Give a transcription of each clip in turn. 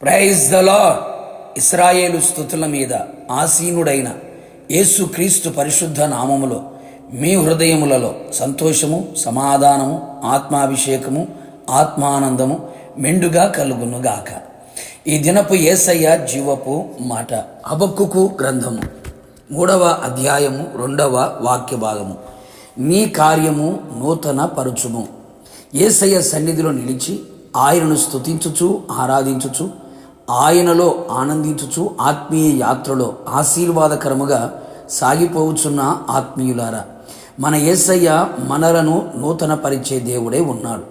Praise the lord ఇస్రాయేలు స్థుతుల మీద ఆసీనుడైన యేసుక్రీస్తు పరిశుద్ధ నామములో మీ హృదయములలో సంతోషము సమాధానము ఆత్మాభిషేకము ఆత్మానందము మెండుగా కలుగునుగాక ఈ దినపు ఏసయ్య జీవపు మాట అబక్కుకు గ్రంథము మూడవ అధ్యాయము రెండవ వాక్య భాగము. నీ కార్యము నూతన పరుచుము ఏసయ్య సన్నిధిలో నిలిచి ఆయనను స్తుతించుచు ఆరాధించుచు ఆయనలో ఆనందించుచు ఆత్మీయ యాత్రలో ఆశీర్వాదకరముగా సాగిపోవచ్చున్న ఆత్మీయులారా మన ఏసయ్య మనలను నూతన పరిచే దేవుడే ఉన్నాడు.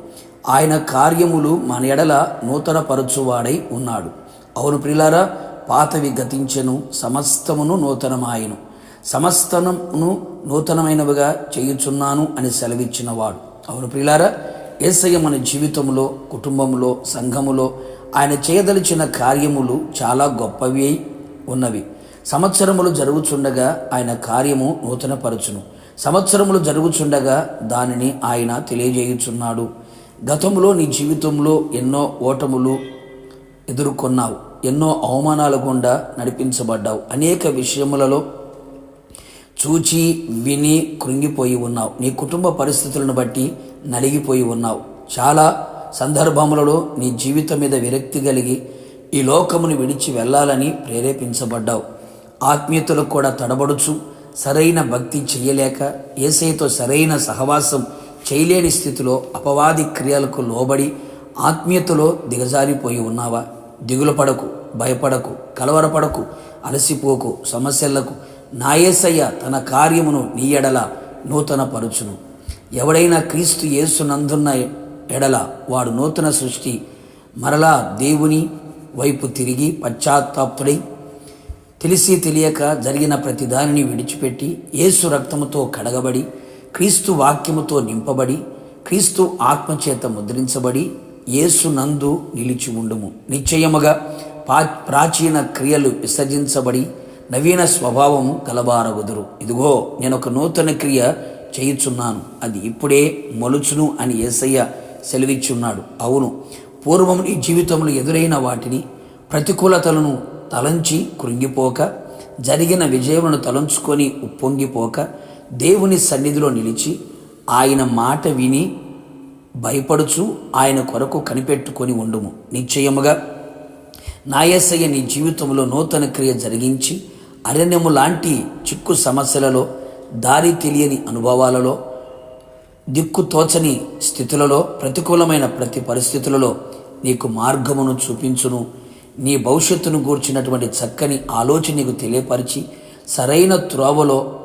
ఆయన కార్యములు మన ఎడల నూతనపరచువాడై ఉన్నాడు. అవును ప్రిలారా పాతవి గతించెను సమస్తమును నూతనమాయను. సమస్తమును నూతనమైనవిగా చేయుచున్నాను అని సెలవిచ్చినవాడు. అవును ప్రిలారా ఏసయ్య మన జీవితంలో కుటుంబంలో సంఘములో ఆయన చేయదలిచిన కార్యములు చాలా గొప్పవి ఉన్నవి. సంవత్సరములు జరుగుచుండగా ఆయన కార్యము నూతనపరచును. సంవత్సరములు జరుగుచుండగా దానిని ఆయన తెలియజేయుచున్నాడు. గతంలో నీ జీవితంలో ఎన్నో ఓటములు ఎదుర్కొన్నావు. ఎన్నో అవమానాల గుండా నడిపించబడ్డావు. అనేక విషయములలో చూచి విని కృంగిపోయి ఉన్నావు. నీ కుటుంబ పరిస్థితులను బట్టి నలిగిపోయి ఉన్నావు. చాలా సందర్భములలో నీ జీవితం మీద విరక్తి కలిగి ఈ లోకమును విడిచి వెళ్ళాలని ప్రేరేపించబడ్డావు. ఆత్మీయతలు కూడా తడబడుచు సరైన భక్తి చేయలేక ఏసైతో సరైన సహవాసం చేయలేని స్థితిలో అపవాది క్రియలకు లోబడి ఆత్మీయతలో దిగజారిపోయి ఉన్నావా? దిగులు పడకు భయపడకు కలవరపడకు అలసిపోకు సమస్యలకు నాయేసయ్య తన కార్యమును నీ ఎడల నూతన పరుచును ఎవడైనా క్రీస్తు యేసునందున్న ఎడల వాడు నూతన సృష్టి. మరలా దేవుని వైపు తిరిగి పశ్చాత్తాపుడై తెలిసి తెలియక జరిగిన ప్రతిదానిని విడిచిపెట్టి యేసు రక్తముతో కడగబడి క్రీస్తు వాక్యముతో నింపబడి క్రీస్తు ఆత్మచేత ముద్రించబడి యేసు నందు నిలిచి ఉండుము. నిశ్చయముగా పా ప్రాచీన క్రియలు విసర్జించబడి నవీన స్వభావము కలబారగుదురు ఇదిగో నేను ఒక నూతన క్రియ చేయుచున్నాను. అది ఇప్పుడే మొలుచును అని ఏసయ్య సెలవిచ్చున్నాడు. అవును పూర్వం నీ జీవితంలో ఎదురైన వాటిని ప్రతికూలతలను తలంచి కృంగిపోక జరిగిన విజయములను తలంచుకొని ఉప్పొంగిపోక దేవుని సన్నిధిలో నిలిచి ఆయన మాట విని భయపడుచు ఆయన కొరకు కనిపెట్టుకొని ఉండుము. నిశ్చయముగా నాయసయ్య నీ జీవితంలో నూతన క్రియ జరిగించి అరణ్యము లాంటి చిక్కు సమస్యలలో దారి తెలియని అనుభవాలలో దిక్కు తోచని స్థితులలో ప్రతికూలమైన ప్రతి పరిస్థితులలో నీకు మార్గమును చూపించును. నీ భవిష్యత్తును గూర్చినటువంటి చక్కని ఆలోచన నీకు తెలియపరిచి సరైన త్రోవలో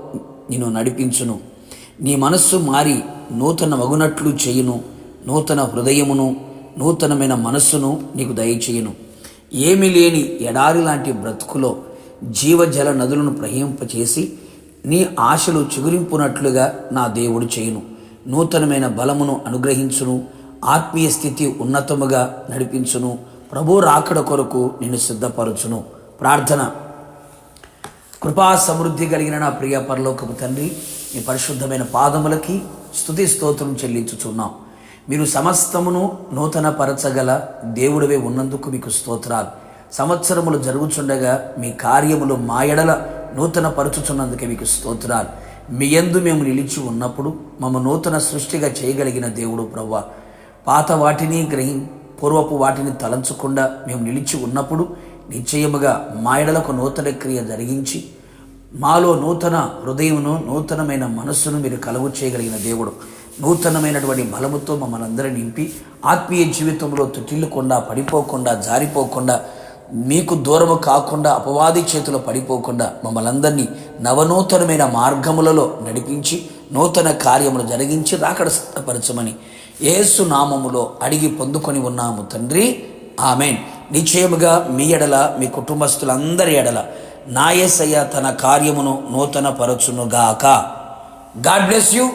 నిన్ను నడిపించును. నీ మనస్సు మారి నూతన మగునట్లు చేయును. నూతన హృదయమును నూతనమైన మనస్సును నీకు దయచేయును. ఏమీ లేని ఎడారి లాంటి బ్రతుకులో జీవజల నదులను ప్రహింపచేసి నీ ఆశలు చిగురింపునట్లుగా నా దేవుడు చేయును. నూతనమైన బలమును అనుగ్రహించును. ఆత్మీయ స్థితి ఉన్నతముగా నడిపించును. ప్రభు రాకడ కొరకు నిన్ను సిద్ధపరచును. ప్రార్థన. కృపా సమృద్ధి కలిగిన నా ప్రియ పరలోకపు తండ్రి మీ పరిశుద్ధమైన పాదములకి స్థుతి స్తోత్రం చెల్లించుచున్నాం. మీరు సమస్తమును నూతన పరచగల దేవుడవే ఉన్నందుకు మీకు స్తోత్రాలు. సంవత్సరములు జరుగుచుండగా మీ కార్యములు మాయడల నూతన పరచుచున్నందుకే మీకు స్తోత్రాలు. మీ యందు మేము నిలిచి ఉన్నప్పుడు మమ్మ నూతన సృష్టిగా చేయగలిగిన దేవుడు ప్రవ్వ. పాత వాటిని గ్రహి పూర్వపు వాటిని తలంచకుండా మేము నిలిచి ఉన్నప్పుడు నిశ్చయముగా మా ఎడలకు నూతన క్రియ జరిగించి మాలో నూతన హృదయమును నూతనమైన మనస్సును మీరు కలుగు చేయగలిగిన దేవుడు. నూతనమైనటువంటి బలముతో మమ్మల్ని అందరూ నింపి ఆత్మీయ జీవితంలో తుటిల్లకుండా పడిపోకుండా జారిపోకుండా మీకు దూరము కాకుండా అపవాది చేతిలో పడిపోకుండా మమ్మల్ని అందరినీ నవనూతనమైన మార్గములలో నడిపించి నూతన కార్యములు జరిగించి రాకడ సిద్ధపరచమని ఏసు నామములో అడిగి పొందుకొని ఉన్నాము తండ్రి. ఆమెన్. నిశ్చయముగా మీ ఎడల మీ కుటుంబస్తులందరి ఎడల నాయసయ్య తన కార్యమును నూతన పరచునుగాక గాడ్ బ్లెస్ యూ.